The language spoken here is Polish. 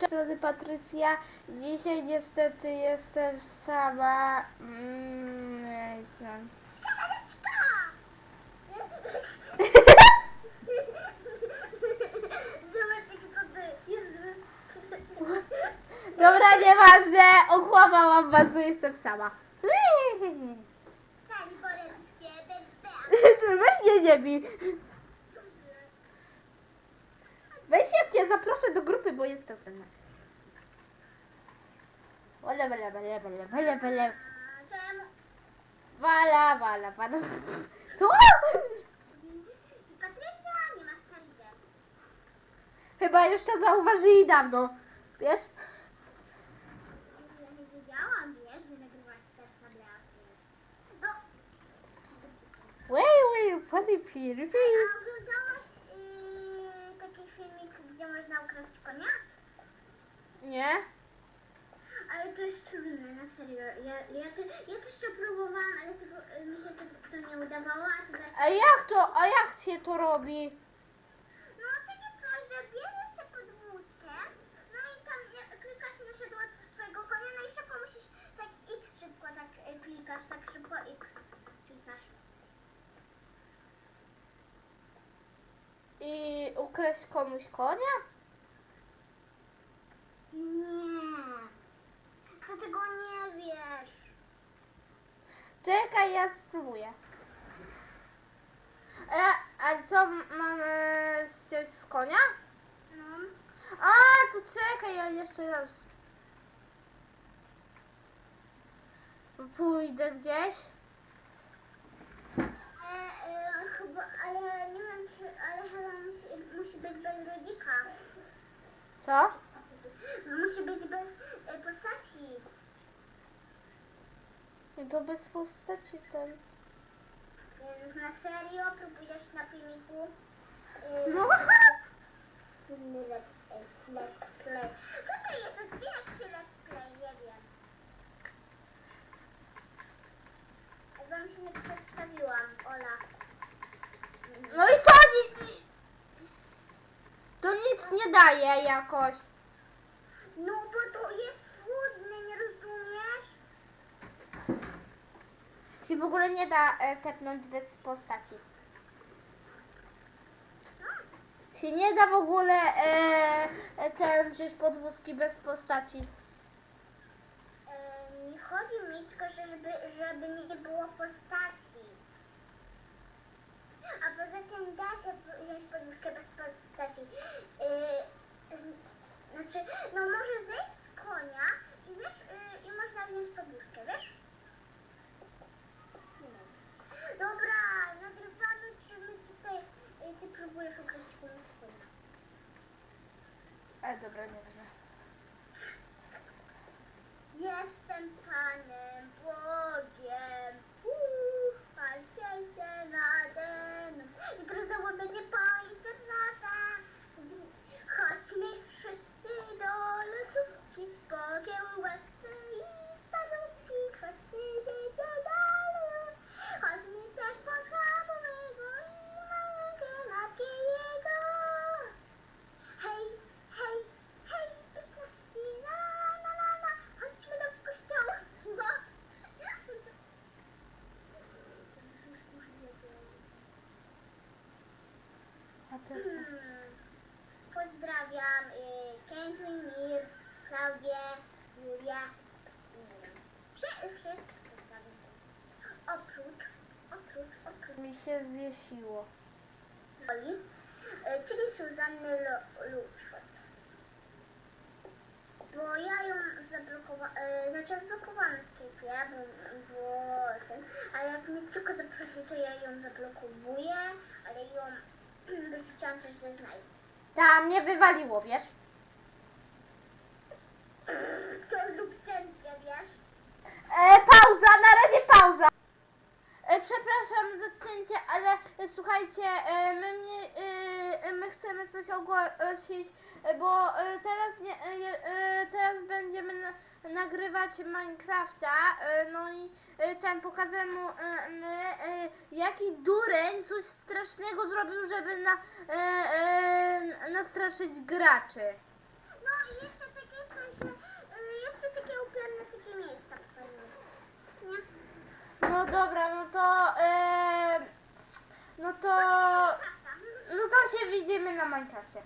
Cześć, Patrycja. Dzisiaj niestety jestem sama. Mm. Dobra, nieważne. Okłamałam was, że jestem sama. Weź mnie nie bij. Weź się cię zaproszę do grupy, bo jestem sama. Wala, wala, wala, wala, wala, wala. Wala, wala, wala. Co? Chyba już to zauważyli dawno. Wiesz? Ja nie wiedziałam, wiesz, że. No, Wait, wait, funny Peter. Można ukraść konia? Nie? Ale to jest trudne, na serio. Ja, ja, te, ja też to próbowałam, ale tego, y, mi się to, to nie udawało, a ty. A jak to, a jak się to robi? No takie coś, że bierzesz się pod wózkiem, no i tam klikasz na siodło swojego konia, no i szybko musisz tak X szybko tak y, klikasz, tak szybko X klikasz. I ukraść komuś konia? Nie. Ty tego nie wiesz. Czekaj, ja spróbuję. A, a co, mamy ściąć z konia? No. A, to czekaj, ja jeszcze raz. Pójdę gdzieś. E, e, chyba, ale nie wiem czy, ale chyba musi, musi być bez rodzika. Co? Musi być bez e, postaci. I to bez postaci ten. Jezus, na serio próbujesz na filmiku? E, No. Let's, e, let's play. Co to jest? Odcinek czy let's play? Nie wiem. Wam się nie przedstawiłam, Ola. No i co? Ni- ni- To nic nie daje jakoś. No bo to jest trudne, nie rozumiesz? Się w ogóle nie da e, tepnąć bez postaci. Co? Się nie da w ogóle e, e, ten wziąć podwózki bez postaci. E, nie chodzi mi tylko, że żeby, żeby nie było postaci. A poza tym da się wziąć podwózkę bez postaci. Z- znaczy, no może zejść z konia i wiesz, e, i można wziąć podwózkę, wiesz? Dobra, nagrywamy, czy my tutaj, e, ty próbujesz ukraść podwózkę? E, dobra, nie A ty, Hmm. Pozdrawiam y, Kętwin, Mir, Klaudię, Julię, Wszy- wszystkich pozdrawiam. Oprócz, oprócz, oprócz mi się zjesiło. Oli, y, czyli Suzanny Luczford. Bo ja ją zablokowałam, y, znaczy zablokowałam w sklepie, bo, bo ten, a jak mnie tylko zaprosi, to ja ją zablokowuję, ale ją też ze znajomych. Tam mnie wywaliło, wiesz? To zrób cięcie, wiesz? E, pauza, na razie pauza. E, przepraszam za cięcie, ale e, słuchajcie, e, my, mnie, e, my chcemy coś ogłosić, e, bo e, teraz, nie, nagrywać Minecrafta, e, no i e, ten pokazałem mu e, jaki dureń coś strasznego zrobił, żeby na, nastraszyć graczy. No i jeszcze takie coś, jeszcze takie upiorne takie miejsca. Nie? No dobra, no to... E, no to... No to się widzimy na Minecrafcie.